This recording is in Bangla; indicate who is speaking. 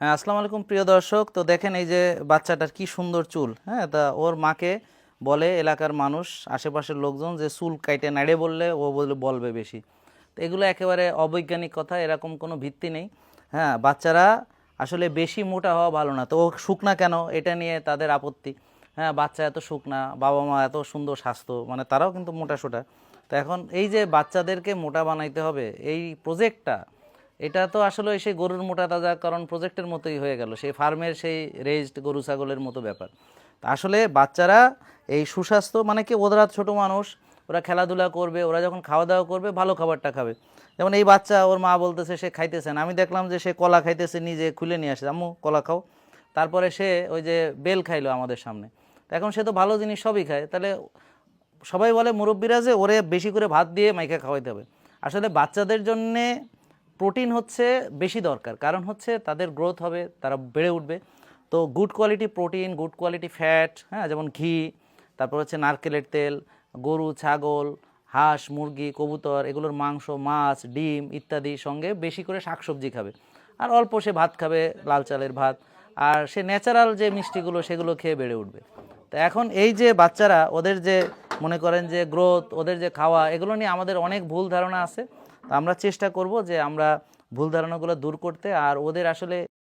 Speaker 1: হ্যাঁ আসসালামু আলাইকুম প্রিয় দর্শক। তো দেখেন এই যে বাচ্চাটার কি সুন্দর চুল হ্যাঁ তা ওর মাকে বলে এলাকার মানুষ, আশেপাশের লোকজন যে চুল কাইটে নাড়ে বললে ও বলে বলবে বেশি। তো এগুলো একেবারে অবৈজ্ঞানিক কথা, এরকম কোনো ভিত্তি নেই। হ্যাঁ বাচ্চারা আসলে বেশি মোটা হওয়া ভালো না। তো ও শুকনা কেন? এটা নিয়ে তাদের আপত্তি। হ্যাঁ বাচ্চা এত শুকনা বাবা মা এত সুন্দর স্বাস্থ্য মানে তারাও কিন্তু মোটা সোটা। তো এখন এই যে বাচ্চাদেরকে মোটা বানাইতে হবে, এই প্রজেক্টটা এটা তো আসলে সেই গরুর মোটা তাজা, কারণ প্রজেক্টের মতোই হয়ে গেল। সেই ফার্মের সেই রেজড গরু, ছাগলের মতো ব্যাপার। আসলে বাচ্চারা এই সুস্বাস্থ্য মানে কি ওরা ছোট মানুষ, ওরা খেলাধুলা করবে, ওরা যখন খাওয়া দাওয়া করবে, ভালো খাবারটা খাবে। যেমন এই বাচ্চা, ওর মা বলতেছে, সে খাইতেছে না। আমি দেখলাম যে সে কলা খাইতেছে, নিজে খুলে নিয়ে আসে। আম্মু, কলা খাও। তারপরে সে ওই যে বেল খাইলো আমাদের সামনে। তা এখন সে তো ভালো জিনিস সবই খায়। তাহলে সবাই বলে মুরব্বীরা যে, ওরে বেশি করে ভাত দিয়ে মাইকে খাওয়াইতে হবে। আসলে বাচ্চাদের জন্যে প্রোটিন হচ্ছে বেশি দরকার। কারণ হচ্ছে তাদের গ্রোথ হবে, তারা বেড়ে উঠবে। তো good quality protein good quality fat হ্যাঁ যেমন ঘি, তারপর হচ্ছে নারকেলের তেল, গরু, ছাগল, হাঁস, মুরগি, কবুতর, এগুলোর মাংস, মাছ, ডিম ইত্যাদি সঙ্গে বেশি করে শাকসবজি খাবে। আর অল্প সে ভাত খাবে, লাল চালের ভাত। আর সে ন্যাচারাল যে মিষ্টিগুলো, সেগুলো খেয়ে বেড়ে উঠবে। তো এখন এই যে বাচ্চারা, ওদের যে মনে করেন যে গ্রোথ ওদের যে খাওয়া, এগুলো নিয়ে আমাদের অনেক ভুল ধারণা আছে। আমরা চেষ্টা করব যে আমরা ভুল ধারণাগুলো দূর করতে আর ওদের আসলে